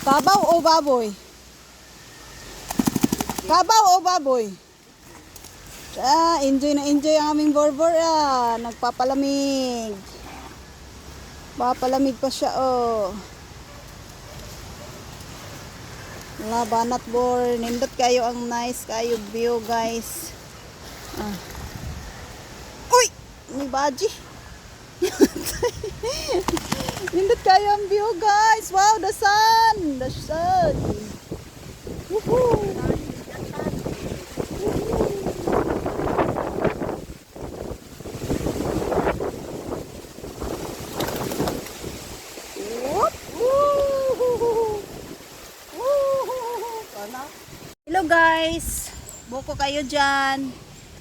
Kabaw o baboy? Kabaw o baboy? Ah, enjoy na enjoy ang aming borbor ah. Nagpapalamig. Papalamig pa siya oh. Wala, banat bor. Nindot kayo ang nice kayo view guys. Ah. Uy! May baji. Nindot kayo ang view guys. Wow, the sun. The sun. Woohoo! Hello guys. Buko kayo dyan.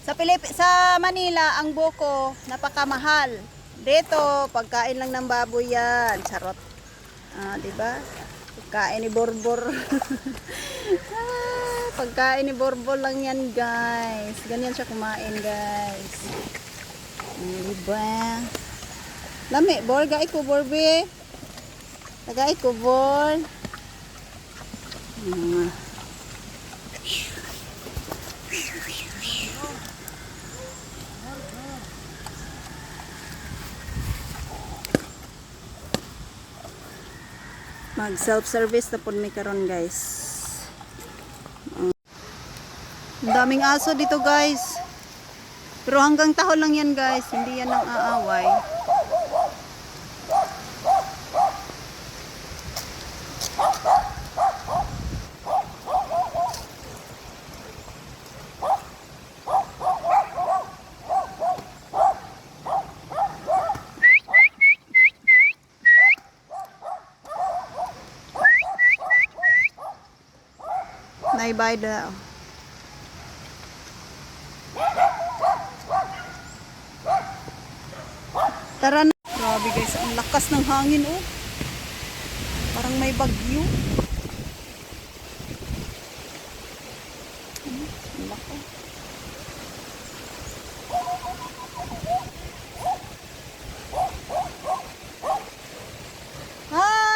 Sa Pilip sa Manila, ang buko napakamahal. Dito, pagkain lang ng baboy yan. Charot. Ah, 'di ba? Pagkain ni Borbor. ah, pagkain ni Borbor lang yan, guys. Ganyan siya kumain, guys. Ah, 'Di ba? Lami, bor, gai ko, borbe. Tagay ko, bor. Ah. Mag self-service na po may karon guys. Ang daming aso dito guys. Pero hanggang tahon lang yan guys, hindi yan ang aaway. Naibay daw. Tara na. Grabe guys, ang lakas ng hangin oh. Parang may bagyo. Ang lakas. Hi!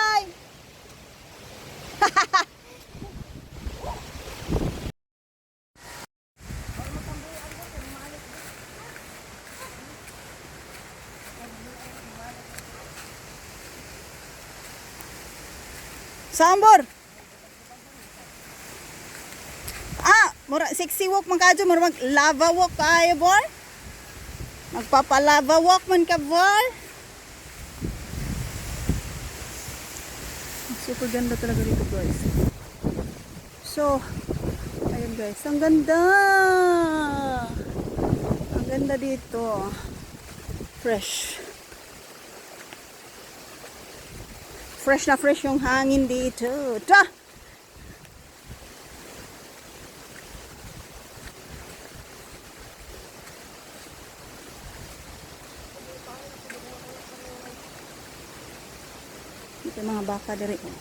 Sambor. Ah, mura sexy walk man kadyo, mura mag lava walk kayo, boy. Magpapalava walk man ka, boy. Super ganda talaga dito, guys. So, ayun guys, ang ganda. Ang ganda dito. Fresh. Fresh na fresh yung hangin dito. Ta! Ito mga baka diri. oh.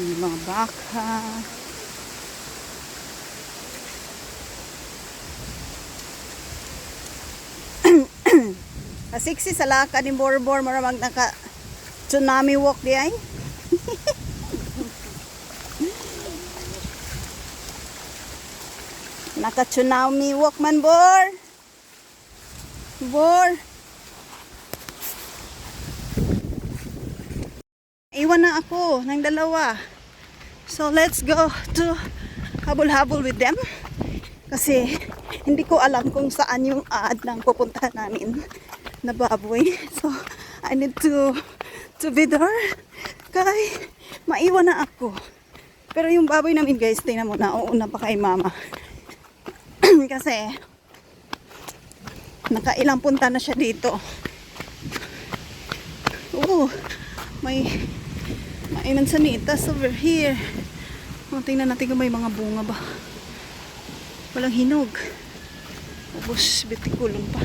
Mga baka. Kasiksi sa laka ni Borbor maramag naka tsunami walk di ay. naka tsunami walk man Bor. Bor. Iwan na ako ng dalawa. So let's go to habol-habol with them. Kasi hindi ko alam kung saan yung ad ng pupuntahan namin na baboy. So I need to to be there. Kay maiwan na ako. Pero yung baboy namin guys, tingnan mo na, uuna pa kay mama. Kasi nakailang punta na siya dito. Oh, may may mansanitas over here. Oh, tingnan natin kung may mga bunga ba. Walang hinog. Ubus, bitikulong pa.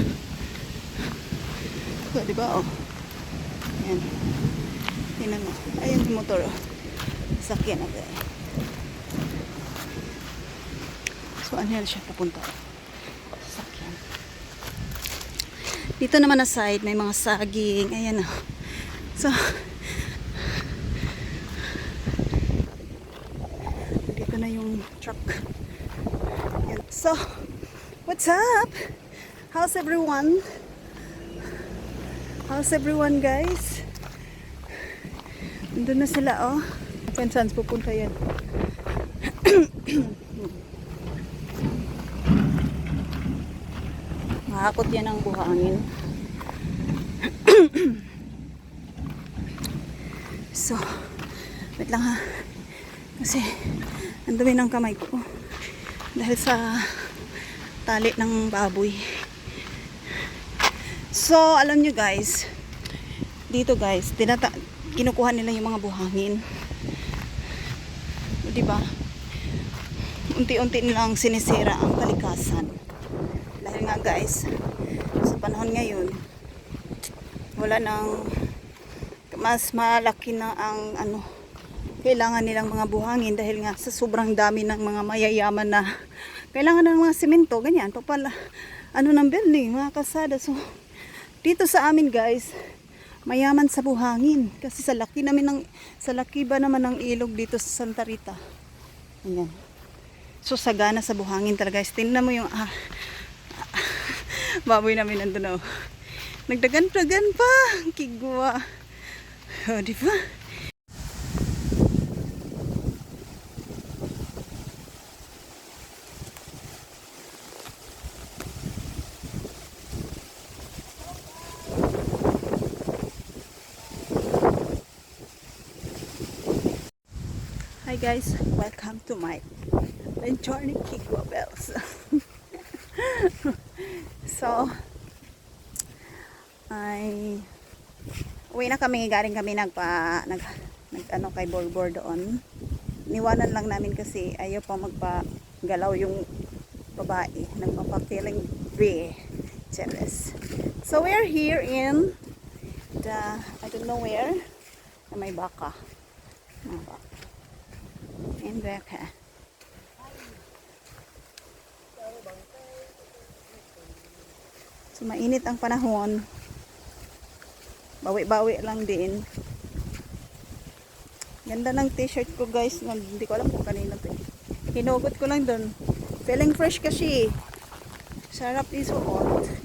So, di ba, oh. Ayan. Tingnan mo. Ayan yung motor, oh. Sakyan na eh. So, ano yan siya papunta? Sakyan. Dito naman na side, may mga saging. Ayan o. So, dito na yung truck. Ayan. So, what's up? How's everyone? How's everyone guys? Nandun na sila oh. Saan pupunta yan? Mahakot yan ang buhangin. so, wait lang ha. Kasi, ang dumi ng kamay ko. Dahil sa tali ng baboy. So, alam nyo guys, dito guys, tinata kinukuha nila yung mga buhangin. O, diba? Unti-unti nilang sinisira ang kalikasan. Dahil nga guys, sa panahon ngayon, wala nang mas malaki na ang ano kailangan nilang mga buhangin dahil nga sa sobrang dami ng mga mayayaman na kailangan ng mga semento, ganyan, papala, ano ng building, mga kasada. So, dito sa amin guys, mayaman sa buhangin. Kasi sa laki namin ng, sa laki ba naman ng ilog dito sa Santa Rita. Ayan. So, sagana sa buhangin talaga guys. Tingnan mo yung, ah, baboy namin nandun oh. Nagdagan-dagan pa. Kigwa. O, di ba? Hi guys, welcome to my Journey Kigwa Bells. so, ay uwi na kami, galing kami nagpa nag, nag ano kay Borbor doon. Niwanan lang namin kasi ayaw pa magpagalaw yung babae. Nagpapakiling B. Jealous. So we're here in the I don't know where na may baka. Mga baka. In baka. So mainit ang panahon. Bawi-bawi lang din. Ganda ng t-shirt ko guys. Hindi ko alam kung kanina to. Hinugot ko lang doon. Feeling fresh kasi. Sarap isuot.